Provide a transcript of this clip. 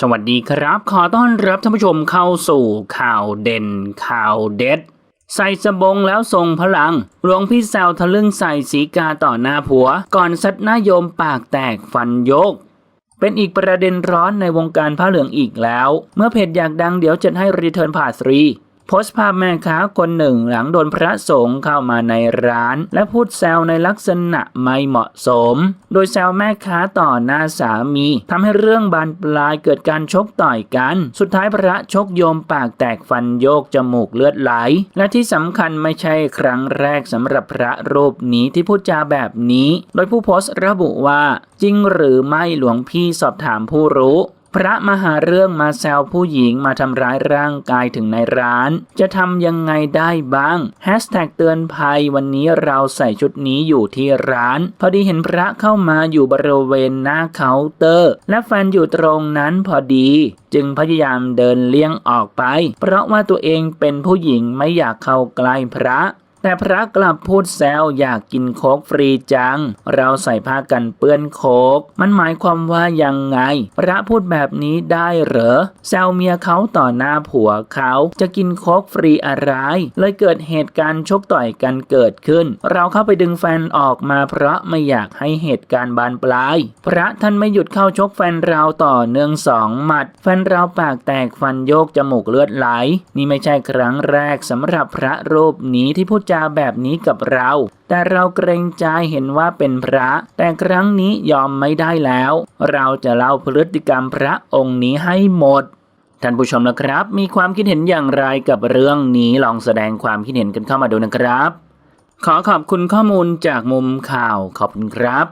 สวัสดีครับ ขอต้อนรับท่านผู้ชมเข้าสู่ข่าวเด่นข่าวเด็ด ใส่สบงแล้วทรงพลังหลวงพี่แซวทะลึ่งใส่สีกาต่อหน้าผัว ก่อนซัดหน้าโยมปากแตกฟันยก เป็นอีกประเด็นร้อนในวงการผ้าเหลืองอีกแล้ว เมื่อเพจอยากดังเดี๋ยวจะให้รีเทิร์นผ่าสรี โพสต์ภาพแม่ค้าคนหนึ่งหลังโดนพระสงฆ์เข้ามาในร้าน และพูดแซวในลักษณะไม่เหมาะสม โดยแซวแม่ค้าต่อหน้าสามีทำให้เรื่องบานปลายเกิดการชกต่อยกัน สุดท้ายพระชกโยมปากแตกฟันโยกจมูกเลือดไหล และที่สำคัญไม่ใช่ครั้งแรกสำหรับพระรูปนี้ที่พูดจาแบบนี้ โดยผู้โพสต์ระบุว่า จริงหรือไม่หลวงพี่สอบถามผู้รู้ พระมาหาเรื่องมาแซวผู้หญิงมาทำร้ายร่างกายถึงในร้าน จะทำยังไงได้บ้างแฮชแท็กเตือนภัยวันนี้เราใส่ชุดนี้อยู่ที่ร้าน พอดีเห็นพระเข้ามาอยู่บริเวณหน้าเคาน์เตอร์ และแฟนอยู่ตรงนั้นพอดี จึงพยายามเดินเลี่ยงออกไป เพราะว่าตัวเองเป็นผู้หญิงไม่อยากเข้าใกล้พระ แต่พระกลับพูดแซวอยากกินโคกฟรีจัง เราใส่ผ้ากันเปื้อนโคก มันหมายความว่ายังไง พระพูดแบบนี้ได้เหรอ แซวเมียเขาต่อหน้าผัวเขาจะกินโคกฟรีอะไร เลยเกิดเหตุการณ์ชกต่อยกันเกิดขึ้น เราเข้าไปดึงแฟนออกมาเพราะไม่อยากให้เหตุการณ์บานปลาย พระท่านไม่หยุดเข้าชกแฟนเราต่อเนื่องสองหมัด แฟนเราปากแตกฟันโยกจมูกเลือดไหล นี่ไม่ใช่ครั้งแรกสำหรับพระรูปนี้ที่พูดจาแบบนี้กับเรา แต่เราเกรงใจเห็นว่าเป็นพระ แต่ครั้งนี้ยอมไม่ได้แล้ว เราจะเล่าพฤติกรรมพระองค์นี้ให้หมดท่านผู้ชมนะครับ มีความคิดเห็นอย่างไรกับเรื่องนี้ลองแสดงความคิดเห็นกันเข้ามาดูนะครับ ขอขอบคุณข้อมูลจากมุมข่าวขอบคุณครับ